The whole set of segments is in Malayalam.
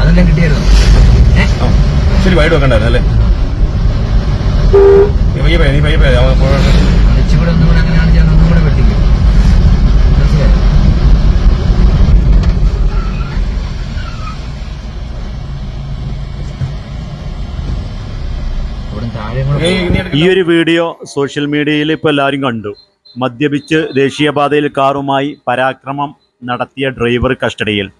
അതെല്ലാം കിട്ടിയായിരുന്നു? ശരി വൈഡ് വെക്കണ്ടായിരുന്നു അല്ലേ? ഈ ഒരു വീഡിയോ സോഷ്യൽ മീഡിയയിൽ ഇപ്പോൾ എല്ലാവരും കണ്ടു. മദ്യപിച്ച് ദേശീയപാതയിൽ കാറുമായി പരാക്രമം നടത്തിയ ഡ്രൈവർ കസ്റ്റഡിയിൽ.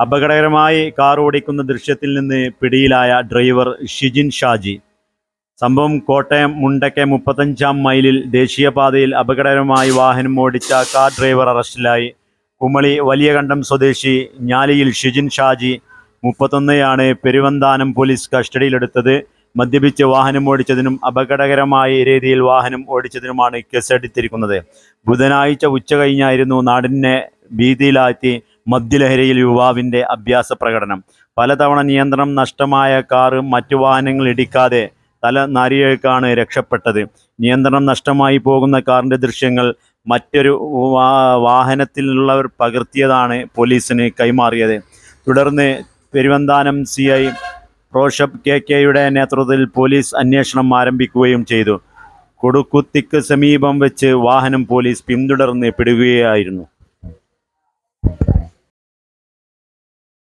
അപകടകരമായി കാർ ഓടിക്കുന്ന ദൃശ്യത്തിൽ നിന്ന് പിടിയിലായ ഡ്രൈവർ ഷിജിൻ ഷാജി. സംഭവം കോട്ടയം മുണ്ടക്കെ മുപ്പത്തഞ്ചാം മൈലിൽ ദേശീയപാതയിൽ അപകടകരമായി വാഹനം ഓടിച്ച കാർ ഡ്രൈവർ അറസ്റ്റിലായി. കുമളി വലിയകണ്ഠം സ്വദേശി ഞാലിയിൽ ഷിജിൻ ഷാജി മുപ്പത്തൊന്നയാണ് പെരുവന്താനം പോലീസ് കസ്റ്റഡിയിലെടുത്തത്. മദ്യപിച്ച് വാഹനം ഓടിച്ചതിനും അപകടകരമായ രീതിയിൽ വാഹനം ഓടിച്ചതിനുമാണ് കേസെടുത്തിരിക്കുന്നത്. ബുധനാഴ്ച ഉച്ച കഴിഞ്ഞായിരുന്നു നാടിനെ ഭീതിയിലാഴ്ത്തി മദ്യലഹരിയിൽ യുവാവിന്റെ അഭ്യാസ പ്രകടനം. പലതവണ നിയന്ത്രണം നഷ്ടമായ കാറ് മറ്റു വാഹനങ്ങൾ ഇടിക്കാതെ തല നാരിഴക്കാണ് രക്ഷപ്പെട്ടത്. നിയന്ത്രണം നഷ്ടമായി പോകുന്ന കാറിന്റെ ദൃശ്യങ്ങൾ മറ്റൊരു വാഹനത്തിലുള്ളവർ പകർത്തിയതാണ് പോലീസിന് കൈമാറിയത്. തുടർന്ന് Peruvanthanam C I Roshab K കെയുടെ നേതൃത്വത്തിൽ പോലീസ് അന്വേഷണം ആരംഭിക്കുകയും ചെയ്തു. കൊടുക്കുത്തിക്ക് സമീപം വെച്ച് വാഹനം പോലീസ് പിന്തുടർന്ന് പിടുകയായിരുന്നു.